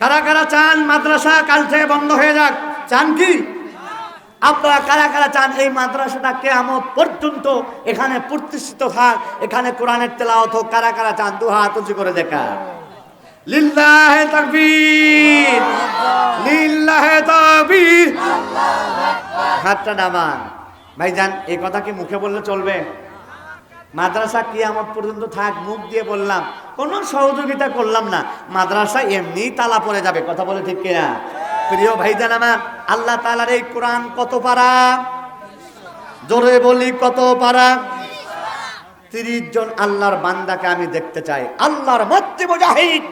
কারা কারা চান মাদ্রাসা কাল থেকে বন্ধ হয়ে যাক, চান কি? আপনারা কারা কারা চান এই মাদ্রাসাটা কেয়ামত পর্যন্ত এখানে প্রতিষ্ঠিত থাক, এখানে কোরআনের তেলাওয়াত হোক, কারা কারা চান দু হাত উঁচু করে দেখা লিল্লাহে তাকবীর লিল্লাহে তাকবীর। হাতটা নামান। ভাইজান, এই কথা কি মুখে বললে চলবে? মাদ্রাসা কিয়ামত পর্যন্ত থাক, মুখ দিয়ে বললাম, কোনো সহযোগিতা করলাম না। মাদ্রাসা এমনি তালা পড়ে যাবে, কথা বলে ঠিক কিনা? প্রিয় ভাইজান আমার, আল্লাহ তালার এই কোরআন কত পারা? জোরে বলি কত পারা? তিরিশ জন আল্লাহর বান্দাকে আমি দেখতে চাই। আল্লাহর মুজাহিদ,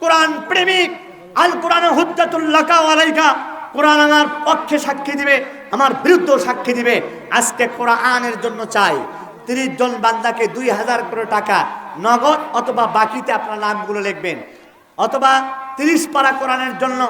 কোরআন প্রেমিক, আল কোরআন আলাইকা। কোরআন আমার পক্ষে সাক্ষী দিবে, আমার বিরুদ্ধে সাক্ষী দিবে। আজকে কোরআনের জন্য চাই। তিরিশ জন বান্দাকে দুই হাজার করে টাকা নগদ অথবা বাকিতে আপনার নামগুলো লিখবেন। অথবা তিরিশ পারা কোরআনের জন্য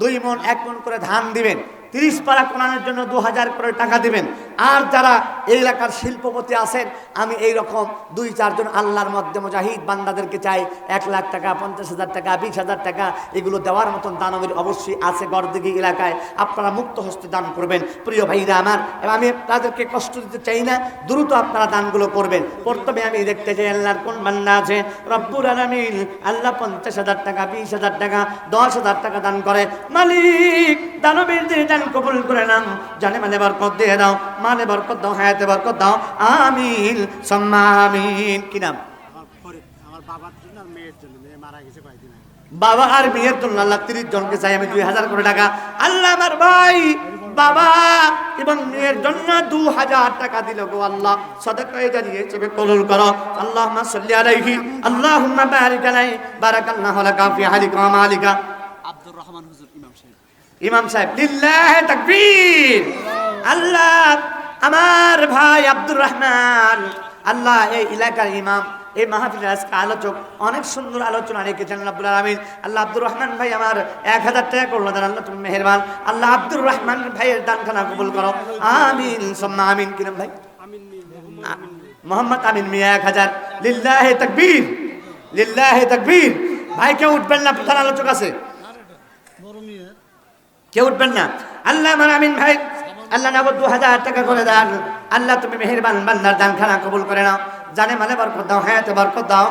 দুই মন, এক মন করে ধান দিবেন। তিরিশ পারা কোরআনের জন্য দু হাজার করে টাকা দিবেন। আর যারা এই এলাকার শিল্পপতি আছেন, আমি এই রকম দুই, চারজন আল্লাহর মধ্যে মুজাহিদ বান্দাদেরকে চাই, এক লাখ টাকা, পঞ্চাশ হাজার টাকা, বিশ হাজার টাকা, এগুলো দেওয়ার মতন দানবের অবশ্যই আছে গড়দিঘি এলাকায়। আপনারা মুক্ত হস্তে দান করবেন। প্রিয় ভাইরা আমার আমি তাদেরকে কষ্ট দিতে চাই না, দ্রুত আপনারা দানগুলো করবেন। প্রথমে আমি দেখতে চাই আল্লাহর কোন বান্দা আছে রব্বুর আলামিন, আল্লাহ পঞ্চাশ হাজার টাকা, বিশ হাজার টাকা, দশ হাজার টাকা দান করে। মালিক দানবীর দান কবুল করে নাম জানে মানে বরকত দিয়ে দাও। মানে বরকত দাও হায়াতে বরকত দাও। আমিন সম্মা আমিন কি নাম? আমার বাবার জন্য আর মেয়ের জন্য। মেয়ে মারা গেছে কয়েকদিন আগে। বাবা আর মেয়ের জন্য আল্লাহ তিরিশ জনকে চাই আমি দুই হাজার করে টাকা। আল্লাহ আমার ভাই বাবা এবং মেয়ের জন্য দু হাজার টাকা দিল গো আল্লাহ। সদকায়ে জারিয়ে হিসেবে কবুল করো। আল্লাহুম্মা সাল্লি আলাইহি আল্লাহুম্মা বারিক বারাকাল্লাহু লাকা ফি হালিকা মালিকা। আব্দুর রহমান হুজুর ইমাম সাহেব। ইমাম সাহেব, লিল্লাহে তাকবীর। আল্লাহ, আমার ভাই আব্দুর রহমান। আল্লাহ, এই এলাকার ইমাম, এই মাহফিলের আজকে আলোচক, অনেক সুন্দর আলোচনা রেখেছেন আব্দুল আলমিন। আল্লাহ আব্দুর রহমান ভাই আমার এক হাজার টাকা করল, দেন আল্লাহ তুমি মেহরবান। আল্লাহ আব্দুর রহমান ভাইয়ের দানখানা কবুল করো। আমিন, সম্মা আমিন কিরম ভাই? মোহাম্মদ আমিন মিয়া, এক হাজার। লিল্লাহে তাকবীর লিল্লাহে তাকবীর। ভাই কেউ উঠবেন না, প্রধান আলোচক আছে। কেউ উঠবেন না। আল্লাহ আমিন ভাই আল্লাহ নগদ দু হাজার টাকা করে দেন। আল্লাহ তুমি মেহেরবান বান্দার দান খানা কবুল করে নাও। জানে মানে বরকত দাও হায়াতে বরকত দাও।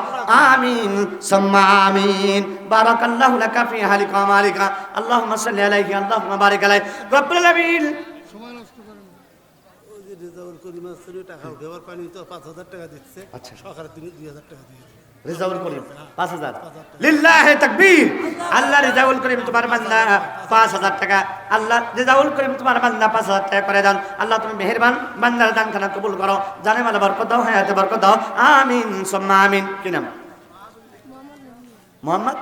আমিন সম্মা আমিন। বারাকাল্লাহু লাকা ফি হালিকা মালিকা। আল্লাহুম্মা সাল্লি আলাইহি আল্লাহুম্মা বারিক আলাইহি। রব্বুল আলামিন। সময় নষ্ট করেন ওই যে রেজাউল করিম আসছিল টাকা দেওয়ার পানি তো পাঁচ হাজার টাকা দিচ্ছে। আচ্ছা। সকালে তিনি দুই হাজার টাকা দিয়ে রিজাউল করিম, পাঁচ হাজার। লিল্লাহে তাকবীর। আল্লাহ রেজাউল করিম তোমার বান্দা, পাঁচ হাজার টাকা। আল্লাহ রেজাউল করিম তোমার বান্দা পাঁচ হাজার টাকা করে দান। আল্লাহ তুমি মেহেরবান, বান্দার দান খানা কবুল করো। জানে মানে বরকত দাও, হায়াতে বরকত দাও। আমিন, সোম্মা আমিন। কি নাম? মোহাম্মদ?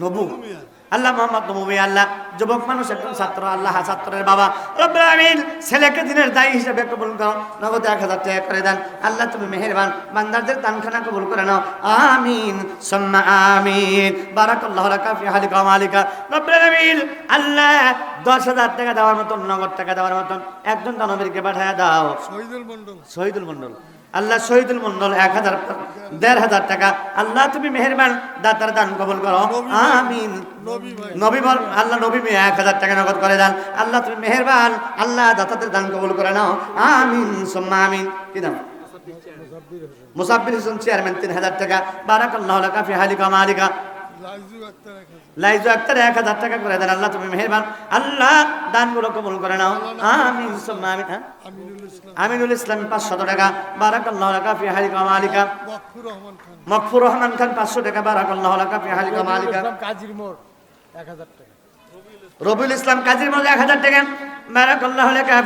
নবু। আল্লাহ মোহাম্মদ নবী আল্লাহ যুবক মানুষ একজন ছাত্র আল্লাহ ছাত্রের বাবা। রব্বুল আমিন ছেলেকে দিনের দায়ী হিসেবে কবুল করো নগদ এক হাজার টাকা করে দেন। আল্লাহ তুমি মেহেরবান বান্দারদের দানখানা কবুল করে নাও। আমিন সম্মা আমিন। বারাকাল্লাহ লাকা ফি হালিকা মালিকা। রব্বুল আমিন আল্লাহ দশ হাজার টাকা দেওয়ার মতন নগদ টাকা দেওয়ার মতন একজন দানবীরকে পাঠায় দাও। শহীদুল মন্ডল শহীদুল মন্ডল আল্লাহ শহীদুল মন্ডল এক হাজার দেড় হাজার টাকা। আল্লাহ তুমি মেহেরবান দাতার দান কবুল করো। আমিন। নবী আল্লাহ নবী মেয়ে এক হাজার টাকা নগদ করে দেন। আল্লাহ তুমি মেহেরবান, আল্লাহ দাতাদের দান কবল করে নাও। আমিন, সোম্মা আমিন। কি দাম মুসাব্বির হোসেন চেয়ারম্যান, তিন হাজার টাকা। বারাকাল্লাহ লাকা ফি হালিকা মালিকা। লাইজু আক্তার এক হাজার টাকা করে দেন, আল্লাহ তুমি মেহরবান। আল্লাহ দানগুলো কবুল করে নাও। আমিন হ্যাঁ? আমিনুল ইসলাম পাঁচশো ইসলাম পাঁচশত টাকা। বারাকাল্লাহ লাকা ফি হালিকা মালিকা। মকফুর রহমান খান, পাঁচশো টাকা। বারাকাল্লাহ লাকা ফি হালিকা মালিকা। কাজীর মোড়, এক হাজার টাকা। রবিউল ইসলাম কাজীর মধ্যে এক হাজার টাকা।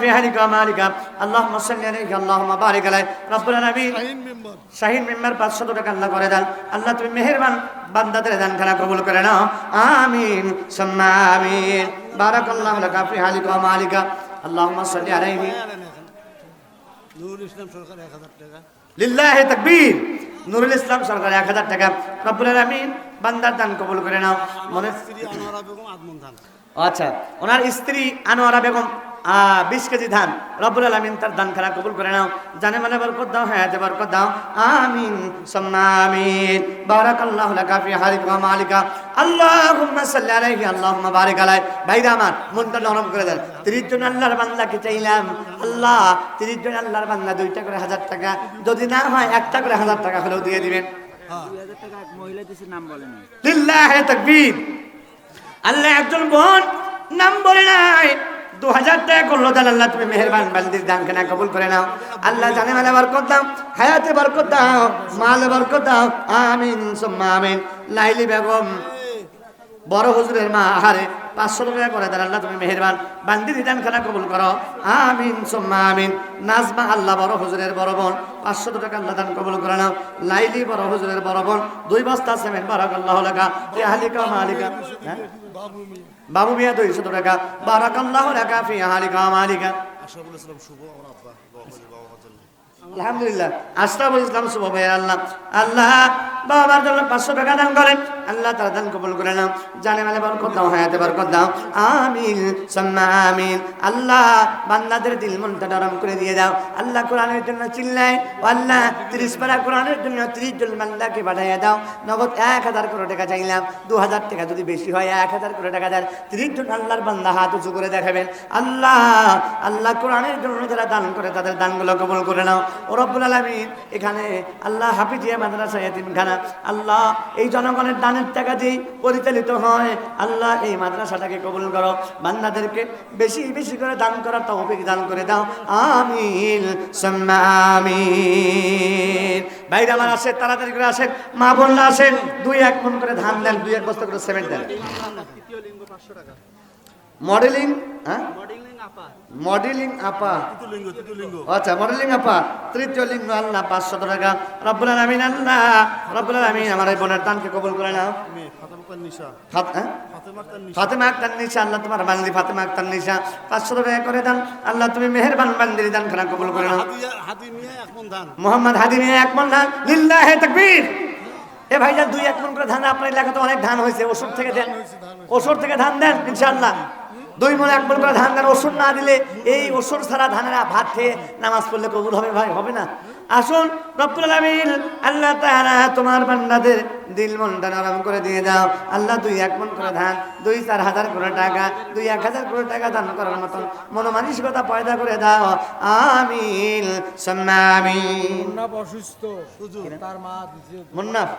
ফি হালিকা মালিকা। আল্লাহুম্মা সাল্লি আলাইহি আল্লাহুম্মা বারিক আলাইহি। রব্বুল আলামিন শাহিন মেম্বার। শাহিন মেম্বার পাঁচশত টাকা আল্লাহ করে দেন। আল্লাহ তুমি মেহেরবান বান্দাদের দান খানা কবুল করে নাও। আমিন সুম্মা আমিন। বারাকাল্লাহ লাকা ফি হালিকা মালিকা। আল্লাহুম্মা সাল্লি আলাইহি। নুরুল ইসলাম সরকার এক হাজার টাকা। লিল্লাহি তাকবীর। নুরুল ইসলাম সরকার এক হাজার টাকা। রব্বুল আলামিন বান্দার দান কবুল করে নাও। মনে স্ত্রী আনোয়ারা বেগম আদমন খান ও আচ্ছা ওনার স্ত্রী আনোয়ারা বেগম বিশ কেজি ধান। রব্বুল আলমিন তার দান খানা কবুল করে নাও। জানে মানে বরকত দাও হ্যাঁ বরকত দাও। আমিন সাম্মা আমিন। বারাক আল্লাহ লাকা ফি হারিকা মালিকা। আল্লাহুম্মা সাল্লি আলাইহি আল্লাহুম্মা বারিক আলাই। ভাইরা আমার মনটা নরম করে দেন। 30 জন আল্লাহর বান্দাকে চাইলাম। আল্লাহ 30 জন আল্লাহর বান্দা দুইটা করে হাজার টাকা। যদি না হয় একটা করে হাজার টাকা হলেও দিয়ে দিবেন। দুই হাজার টাকা এক মহিলা দিছে নাম বলেন। লিল্লাহে তাকবীর। আল্লাহ একজন বোন, নাম বলে নাই। দু হাজার টাকা করল তাহলে আল্লাহ তুমি মেহরবান বান্দির দান কেনা কবুল করে নাও। আল্লাহ জানে মালে বরকত দাও, হায়াতে বরকত দাও, মালে বরকত দাও। আমিন, সুম্মা আমিন। লাইলি বেগম, বড় হুজুরের মা, আহারে পাঁচশো টাকা করে দেন আল্লাহ তুমি মেহরবান। বান্দি রিটার্ন খানা কবুল করো। আমিন, সোম্মা আমিন। নাজমা, আল্লাহ বড় হুজুরের বড় বোন। পাঁচশো টাকা আল্লাহ দান কবুল করে নাও। লাইলি বড় হুজুরের বড় বোন। দুই বস্তা সেমেন্ট বারাক আল্লাহ লেখা এ হালিকা মালিকা। হ্যাঁ? বাবু মিয়া দুইশো টাকা। বারাক আল্লাহ লেখা ফি হালিকা মালিকা। আলহামদুলিল্লাহ। আশরাফুল ইসলাম শুভ ভাই আল্লাহ। আল্লাহ বাবার জন্য পাঁচশো টাকা দান করেন আল্লাহ তারা দান কবুল করে নাও। জানে মানে বরকত দাও, হায়াতে বরকত দাও। আমিন আমিন। আল্লাহ বান্দাদের দিল মনটা নরম করে দিয়ে দাও। আল্লাহ কোরআনের জন্য চিল্লায় আল্লাহ তিরিশ পারা কোরআনের জন্য তিরিশ জন বান্দাকে পাঠাইয়া দাও। নগদ এক হাজার করে টাকা চাইলাম। দু হাজার টাকা যদি বেশি হয়, এক হাজার করে টাকা দেন। তিরিশ জন আল্লাহর বান্দা হাত উঁচু করে দেখাবেন। আল্লাহ আল্লাহ কোরআনের জন্য যারা দান করে, তাদের দানগুলো কবুল করে নাও। ও আলমিন, এখানে আল্লাহ হাফিজিয়া মাদ্রাসা এতিমখানা আল্লাহ এই জনগণের দানের টাকা দিয়ে পরিচালিত হয়। আল্লাহ এই মাদ্রাসাটাকে কবুল করো। বান্দাদেরকে বেশি বেশি করে দান করার তৌফিক দান করে দাও। আমিন আমিন। বাইরে আমার আসেন তাড়াতাড়ি করে আসেন। মা বোনরা আসেন। দুই এক মন করে ধান দেন দুই এক বস্তা করে সিমেন্ট দেন। মডেলিং হ্যাঁ? মডেলিং আপা আচ্ছা মডেলিং আপা তৃতীয় লিঙ্গ আল্লাহ পাঁচশো টাকা রব্বুল আলামিন আল্লাহ রব্বুল আলামিন আমার এই বোনের দানকে কবুল করে নাও হ্যাঁ? ফাতেমা আক্তার নিশা আল্লাহ তোমার বান্দি ফাতেমা আক্তার নিশা পাঁচশো টাকা করে দান আল্লাহ তুমি মেহেরবান বান্দির দান খানা কবুল করে নাও মোহাম্মদ হাদি মিয়া তাকবীর এ ভাইজান দুই এক মন করে ধান আপনার এলাকাতে অনেক ধান হয়েছে। ওষুধ থেকে দেন ওষুধ থেকে ধান দেন ইনশাআল্লাহ। দুই মনে এক মন করে ধান দেন ওষুধ না দিলে এই ওষুধ ছাড়া ধানেরা ভাত খেয়ে নামাজ পড়লে কবুল হবে ভাই হবে না। আসুন রব্বুল আলামিন আল্লাহ তাআলা তোমার বান্দাদের দিল মনটা নরম করে দিয়ে দাও। আল্লাহ দুই এক মন করে ধান দুই চার হাজার করে টাকা দুই এক হাজার করে টাকা দান করার মতন মনোমানসিকতা পয়দা করে দাও। আমিন সাম্মা আমিন অসুস্থ। তার মা মুন্নাফ।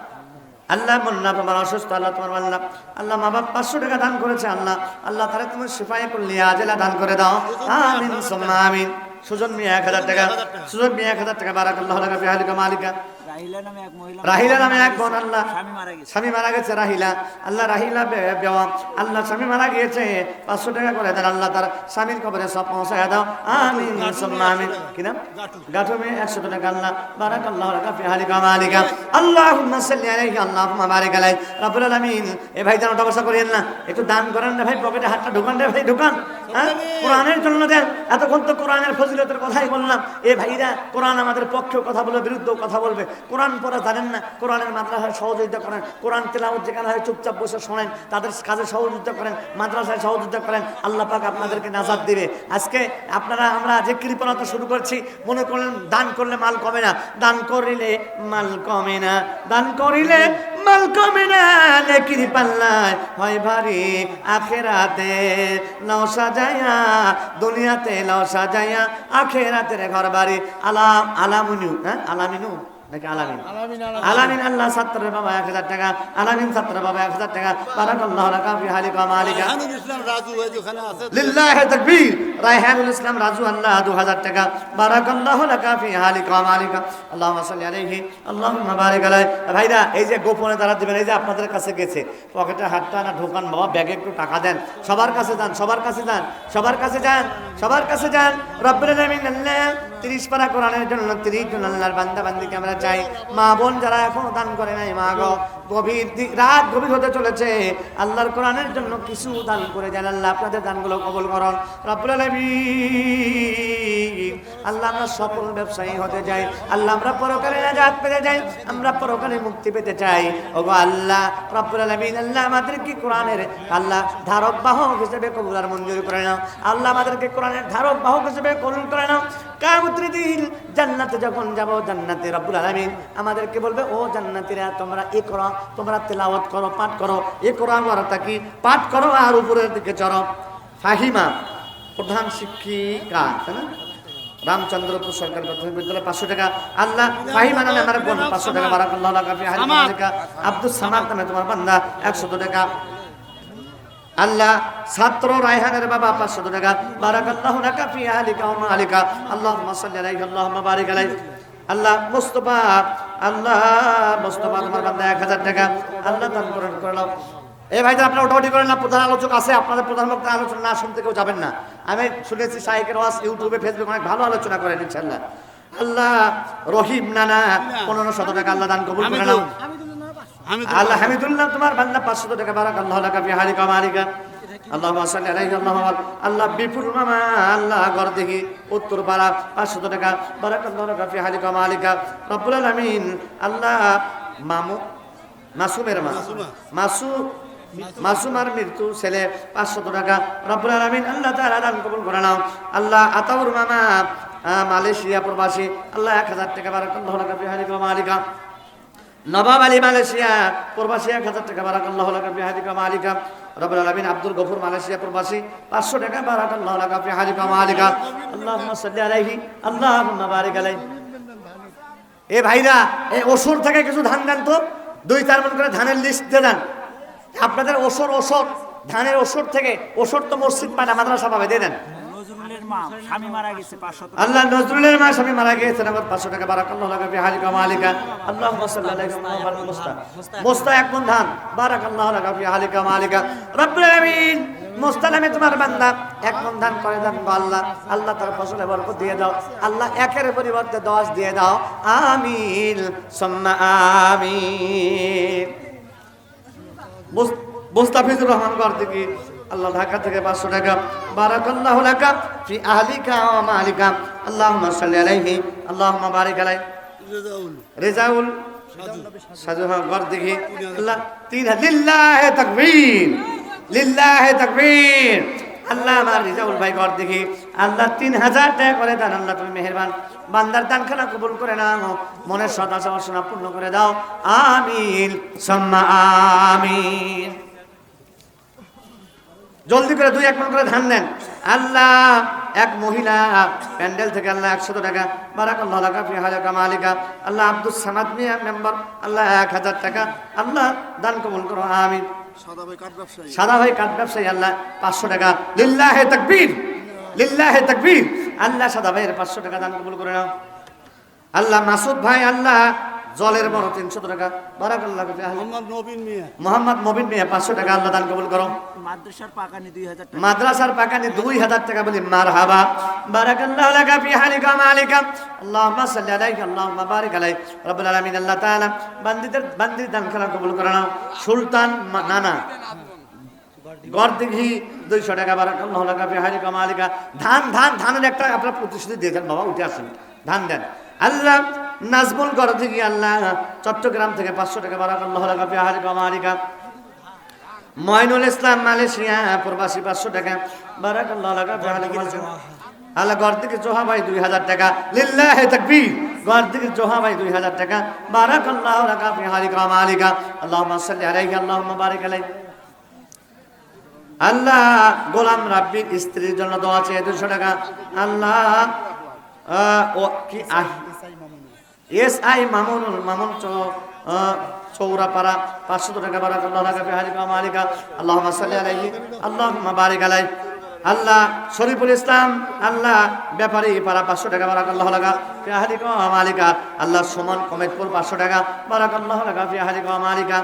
আল্লাহ মোল্লা বাবার অসুস্থ আল্লাহ, তোমার আল্লাহ। আল্লাহ মা বাপ পাঁচশো টাকা দান করেছে আল্লাহ। আল্লাহ, তাহলে তুমি সিপাহী করলি আজেলা দান করে দাও। আমিন সুজন মিয়া এক হাজার টাকা, সুজন মিয়া এক হাজার টাকা, বারাকাল্লাহ টাকা ফি আহলিকা মালিকা। রাহিলা নামে এক মহিলা রাহিলা নামে এক বোন আল্লাহ। স্বামী মারা গেছে। স্বামী মারা গেছে রাহিলা। আল্লাহ রাহিলা বেওয়া আল্লাহ স্বামী মারা গিয়েছে। পাঁচশো টাকা করে দেন। আল্লাহ তার স্বামীর কবরে সব পৌঁছায় দাও। আমিন সুম্মা আমিন। কি নাম? গাঠো একশো টাকা। আল্লাহ বারাক আল্লাহ ফি হালিকা মালিকা। আল্লাহুম্মা সাল্লি আলাইহি আল্লাহুম্মা বারিক আলাই রাব্বুল আলামিন এ ভাই টাকা না। একটু দান করেন না ভাই পকেটে হাতটা ঢুকান রে ভাই ঢুকান। হ্যাঁ? কোরআনের জন্য দেন। এতক্ষণ তো কোরআনের ফজিলতের কথাই বললাম। এ ভাইরা কোরআন আমাদের পক্ষেও কথা বলবে বিরুদ্ধেও কথা বলবে। কোরআন পড়া জানেন না? কোরআনের মাদ্রাসায় সহযোগিতা করেন। কোরআন তেলাওয়াত যেখানে হয়, চুপচাপ বসে শোনেন। তাদের কাজে সহযোগিতা করেন, মাদ্রাসায় সহযোগিতা করেন। আল্লাহ পাক আপনাদেরকে নাজাদ দিবে। আজকে আপনারা, আমরা যে কৃপণতা শুরু করছি, মনে করলেন, দান করলে মাল কমে না। দান করিলে মাল কমে না। দান করিলে মাল কমে না। নেকির পাল্লায় হয় ভারী আখেরাতে লাও সাজায়া, দুনিয়াতে লাও সাজায়া, আখেরাতের ঘর বাড়ি আলাম আলামিনু হ্যাঁ? আলামিনু। নাকি আলামিন? আলামিন আল্লাহ ছাত্রের বাবা এক হাজার টাকা আলামিন ছাত্র বাবা এক হাজার টাকা। বারাকাল্লাহ লাকা ফি হালিকা মালিকা। রাহানুল ইসলাম রাজু ওই যেখানে আছে। লিল্লাহি তাকবীর। রায়হানুল ইসলাম রাজু আল্লাহ 2000 টাকা। বারাকাল্লাহু লাকা ফি হালিকা ওয়া মালিকা। আল্লাহুম্মা সাল্লি আলাইহি আল্লাহুম্মা বারিক আলাইহি। ভাইরা এই যে গোপনে তারা দিবেন এই যে আপনাদের কাছে গেছে পকেটে হাতটা না ঢোকান বাবা ব্যাগে একটু টাকা দেন। সবার কাছে যান সবার কাছে যান সবার কাছে যান সবার কাছে যান। রব্বুল আলামিন আল্লাহ 30 পারা কোরআনের জন্য 30 জন আল্লাহর বান্দা বান্দিকে আমরা চাই। মা বোন যারা এখনও দান করে নাই মা গো গভীর রাত গভীর হতে চলেছে। আল্লাহর কোরআনের জন্য কিছু দান করে যান আল্লাহ, আপনাদের দানগুলো কবল করুন। রব্বুল আলামিন। আল্লাহ, আমরা সফল ব্যবসায়ী হতে চাই। আল্লাহ, আমরা পরকালে নাজাত পেতে চাই। আমরা পরকালে মুক্তি পেতে চাই। ওগো আল্লাহ, রব্বুল আলামিন, আল্লাহ আমাদেরকে কোরআনের, আল্লাহ ধারক বাহক হিসেবে কবুল আর মঞ্জুর করে নাও। আল্লাহ আমাদেরকে কোরআনের ধারক বাহক হিসেবে কবুল করে নাও। কামত্রি দিন, জান্নাতে যখন যাব, জান্নাতে রব্বুল আলামিন আমাদেরকে বলবে, ও জান্নাতীরা, তোমরা এ করো তোমরা তেলাওয়াত করো পাঠ করো। এ করো আমার তাকি পাঠ করো আর উপরের দিকে চড়ো। ফাহিমা প্রধান শিক্ষিকা তাই না? রামচন্দ্রপুর সরকারি প্রাথমিক বিদ্যালয় পাঁচশো টাকা। আল্লাহ ফাহিমা নামে আমার বোন পাঁচশো টাকা। বারাকাল্লাহ হারিকা আব্দুল সামাদ। নামে তোমার বান্দা একশো টাকা। আল্লাহ ছাত্র রায়হানের বাবা পাঁচশো টাকা। বারাকাল্লাহ লাকা ফি মালিকা। আল্লাহুম্মা সাল্লি আলাইহি আল্লাহুম্মা বারিক আলাইহি। আল্লাহ মুস্তফা আল্লাহ মুস্তফা তোমার বান্দা 1000 টাকা। আল্লাহ দান করেন করলাম এই ভাইদের আপনারা ওটাওটি করেন না প্রধান আলোচক আছে আপনাদের প্রধান বক্তা আলোচনা না শুনতে কেউ যাবেন না। আমি শুনেছি শাইকের ওয়াজ ইউটিউবে ফেসবুকে অনেক ভালো আলোচনা করেন ইনশাআল্লাহ। আল্লাহ রহিম নানা পনেরো শত টাকা আল্লাহ দান কবুল করে নাও। আমি আল্লাহ হামিদুল্লাহ তোমার বান্দা পাঁচশো টাকা। বারাক আল্লাহ লাকা মালিকা। আল্লাহ আল্লাহ আল্লাহ বিপুল মামা আল্লাহ ঘর দেখি উত্তর পাড়া পাঁচশো টাকা বারাক আল্লাহ লাকা ফি হালিকা মালিকা রব্বুল আলামিন আল্লাহ মামু মাসুমের মা মাসু মাসুমার মৃত্যু ছেলে পাঁচশত টাকা রব্বুল আলামিন আল্লাহ দান কবুল করে নাও। আল্লাহ আতাউর মামা মালয়েশিয়া প্রবাসী আল্লাহ এক হাজার টাকা বারাকাল্লাহ ফি হালিকা মালিকা। নবাব আলী মালয়েশিয়া প্রবাসী এক হাজার টাকা বারাক আল্লাহ লাকা হাজিকা মালিকা। রবুল আলমিন আব্দুল গফুর মালয়েশিয়া প্রবাসী পাঁচশো টাকা বারাট আল্লাহ আপনি হাজিকা মালিকা। আল্লাহ সাল্লি আলাইহি আল্লাহ বারিক আলাইহি। এ ভাইরা এই ওসর থেকে কিছু ধান দেন তো? দুই চার মন করে ধানের লিস্ট দিয়ে দেন। আপনাদের ওসর ওষুধ ধানের ওসর থেকে ওষুধ তো মসজিদ পায় মাদ্রাসা পাবে, দিয়ে দেন। গেছে আল্লাহ নজরুলের মা স্বামী মারা গিয়েছেন আমার পাঁচশো টাকা, বারাকাল্লাহ লাগা ফি হালিকা মালিকা। আল্লাহ মোস্তা এক মন ধান, বারাকাল্লাহ লাগা ফি হালিকা মালিকা। রব্বুল আলামিন মোস্তা নামে তোমার বান্দা, এক মন ধান করে দেন আল্লাহ। আল্লাহ তার ফসলে বরকত দিয়ে দাও। আল্লাহ একের পরিবর্তে দশ দিয়ে দাও। আমিন, সম্মা আমিন। মুস- মুস্তাফিজুর রহমান গড় আল্লাহ ঢাকা থেকে পাঁচশো টাকা। বারাকাল্লাহ লাকা ফি আহলিকা ওয়া মালিকা। আল্লাহুম্মা সাল্লি আলাইহি আল্লাহুম্মা বারিক আলাইহি রেজাউল। রেজাউল। সাজু। হ্যাঁ দেখি আল্লাহ তিন লিল্লাহে তাকবীর। লিল্লাহে তাকবীর। আল্লাহ আমার রিজাউল ভাই গড় দেখি আল্লাহ তিন হাজার টাকা করে দেন। আল্লাহ তুমি মেহেরবান। বান্দার দানখানা কবুল করে নাও। মনের সদা বাসনা পূর্ণ করে দাও। আমিন। সম্মা আমিন। জলদি করে দুই এক মন করে ধান দেন আল্লাহ এক মহিলা প্যান্ডেল থেকে আল্লাহ একশত টাকা বারাক আল্লাহ লাকা ফি হাজাকা মালিকা। আল্লাহ আব্দুল সামাদ মিয়া মেম্বার আল্লাহ এক হাজার টাকা। আল্লাহ দান কবুল করো আমিন। সাদা ভাই কাঠ ব্যবসায়ী। আল্লাহ পাঁচশো টাকা। লিল্লা হে তকবীর তাকবীর লিল্লাহে তকবীর। আল্লাহ সাদা ভাইয়ের পাঁচশো টাকা দান কবুল করে নাও। আল্লাহ মাসুদ ভাই আল্লাহ জলের বড় তিনশো টাকা। বারাক আল্লাহ মোহাম্মদ নবীন মিয়া। মবিন মিয়া পাঁচশো টাকা আল্লাহ দান কবুল করো। মাদ্রাসার পাকানি দুই হাজার টাকা। মাদ্রাসার পাকানে দুই হাজার টাকা বলি মারহাবা। বারাকাল্লাহু লাকা ফি হালিকা মালিকা। আল্লাহুম্মা সাল্লি আলাইহি আল্লাহুম্মা বারিক আলাইহি। রব্বুল আলামিন আল্লাহ তাআলা বান্দিদের বান্দির দান খেলা কবুল করে সুলতান নানা। গড় দিঘি দুইশো টাকা। বারাকাল্লাহু লাকা ফি হালিকা মালিকা। ধান ধান ধানের একটা আপনার প্রতিশ্রুতি দিয়েছেন বাবা উঠে আসেন। ধান দেন। আল্লাহ নাজমুল গড় দিঘি আল্লাহ, চট্টগ্রাম থেকে পাঁচশো টাকা বারাকাল্লাহু লাকা ফি হালিকা মালিকা ময়নুল ইসলাম মালয়েশিয়া, প্রবাসী পাঁচশো টাকা বারাকাল্লাহ লাগা ভালো বলছেন আল্লাহ ঘর থেকে জোহা ভাই দুই হাজার টাকা। লিল্লাহে তাকবীর। ঘর থেকে জোহা ভাই দুই হাজার টাকা বারাকাল্লাহ লাগা ফি হালিকা মালিকা আল্লাহুম্মা সাল্লি আলাইহি, আল্লাহুম্মা বারিক আলাইহি। আল্লাহ, গোলাম রাব্বির স্ত্রীর জন্য দোয়া চেয়ে দুশো টাকা। আল্লাহ ও কি এস আই মামুন চৌ চৌরাপাড়া পাঁচশো টাকা বারাক আল্লাহ লাগা বিহারিকা মালিকা আল্লাহ সাল্লি আল্লাহ বারিক আলাই আল্লাহ শরীফুল ইসলাম, আল্লাহ ব্যাপারী পাড়া পাঁচশো টাকা বারাক আল্লাহ লাগা বিহারিকা মালিকা। আল্লাহ সুমন কমেদপুর পাঁচশো টাকা বারাক আল্লাহ লাগা বিহারিকা মালিকা।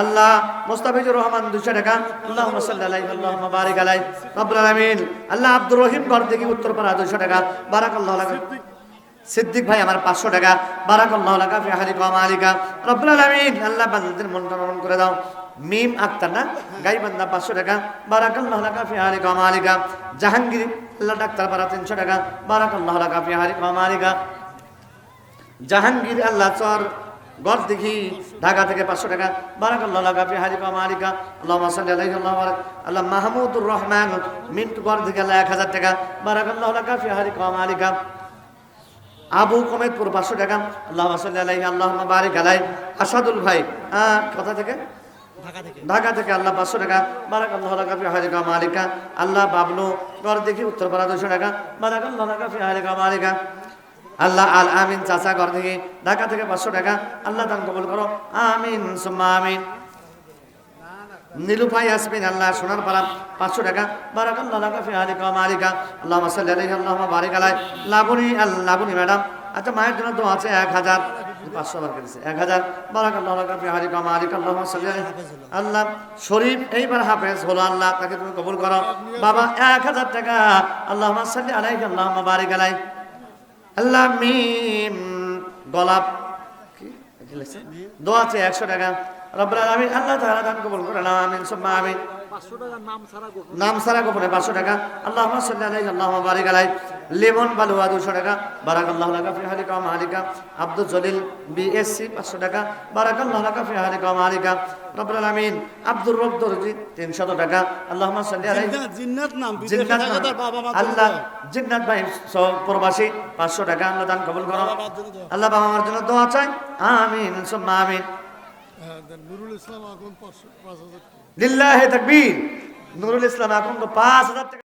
আল্লাহ মুস্তাফিজুর রহমান দুশো টাকা আল্লাহ সাল্লি আলাইহি আল্লাহ বারিক আলাই রব্বুল আলামিন, আল্লাহ আব্দুর রহিম ঘর থেকে উত্তরপাড়া দুশো টাকা বারাক আল্লাহ লাগা সিদ্দিক ভাই, আমার পাঁচশো টাকা। বান্দাদের মনটা নরম করে দাও। মিম আক্তার না? গাইবান্ধা পাঁচশো টাকা। বারাকাল্লাহ লাকা ফি হালিকা ওয়া মালিকা। জাহাঙ্গীর, আল্লাহ ডাক্তার পাড়া তিনশো টাকা। বারাকাল্লাহ মালিকা। জাহাঙ্গীর, আল্লাহ চর গড় দেখি, ঢাকা থেকে পাঁচশো টাকা। বারাকাল্লাহ লাগা ফি হারিকা মালিকা। আল্লাহ আল্লাহ মাহমুদুর রহমান, মিন্টু গড় আল্লাহ এক হাজার টাকা। বারাকাল্লাহ লাগা ফি হারিকা মালিকা। আবু কমেদপুর পাঁচশো টাকা। আল্লাহ মাসাল্লি আলাইহি আল্লাহ বারিক আলাই। আসাদুল ভাই আহ, কোথা থেকে? ঢাকা থেকে। আল্লাহ পাঁচশো টাকা। বারাক আল্লাহ লাগা ফি হারিকা মালিকা। আল্লাহ বাবলু গড় দেখি উত্তরপাড়া দুশো টাকা। বারাক আল্লাহ লাগা ফি হারিকা মালিকা। আল্লাহ আল আমিন চাচা ঘর থেকে ঢাকা থেকে পাঁচশো টাকা। আল্লাহ দান কবুল করো। আমিন সুম্মা আমিন। নীলুফাই আসমিন আল্লাহ সোনার পালা পাঁচশো টাকা। বারাক আল্লাহ লাগা ফি হালিকা মালিকা আল্লাহ আলাইহি আল্লাহ বারিক আলাই। লাবণী লাবণী ম্যাডাম। আচ্ছা মায়ের জন্য তো আছে এক হাজার। পাঁচশো বার করেছে এক হাজার। বারাক আল্লাহ হালিকা মালিকা আল্লাহ মাসাল্লি আল্লাহ, শরীফ, এইবার হাফেজ, হলো আল্লাহ, তাকে তুমি কবুল করো। বাবা, এক হাজার টাকা। আল্লাহ মাসাল্লি আলাইহি আল্লাহ বারিক আলাই। আল্লাহ, মিম, গোলাপ। কি? দোয়া আছে একশো টাকা। রব্বুল আলামিন আল্লাহ তাআলা দান কবুল করে নাও আমিন সুম্মা আমিন। নাম সারা গোপনে পাঁচশো টাকা। আল্লাহ সাল্লাহ আল্লাহ বারিক আলাই লেমন বালুয়া দুশো টাকা। বারাকাল্লাহ লাকা ফি হালিকা মালিকা আব্দুল জলিল বিএসসি পাঁচশো টাকা। বারাকাল্লাহ লাকা ফি হালিকা মালিকা রব্বুল আলামিন আব্দুর রব দরজি তিনশত টাকা। আল্লাহ সাল্লাহ আলাইহি। জিন্নাত- নাম জিন্নাত আল্লাহ জিন্নাত ভাই প্রবাসী পাঁচশো টাকা। আল্লাহ দান কবুল করো। আল্লাহ বাবা আমার জন্য দোয়া চাই। আমিন সুম্মা আমিন। নুরুল ইসলাম পাঁচশো পাঁচ হাজার। লিল্লাহি তাকবীর নুরুল ইসলাম তো পাঁচ হাজার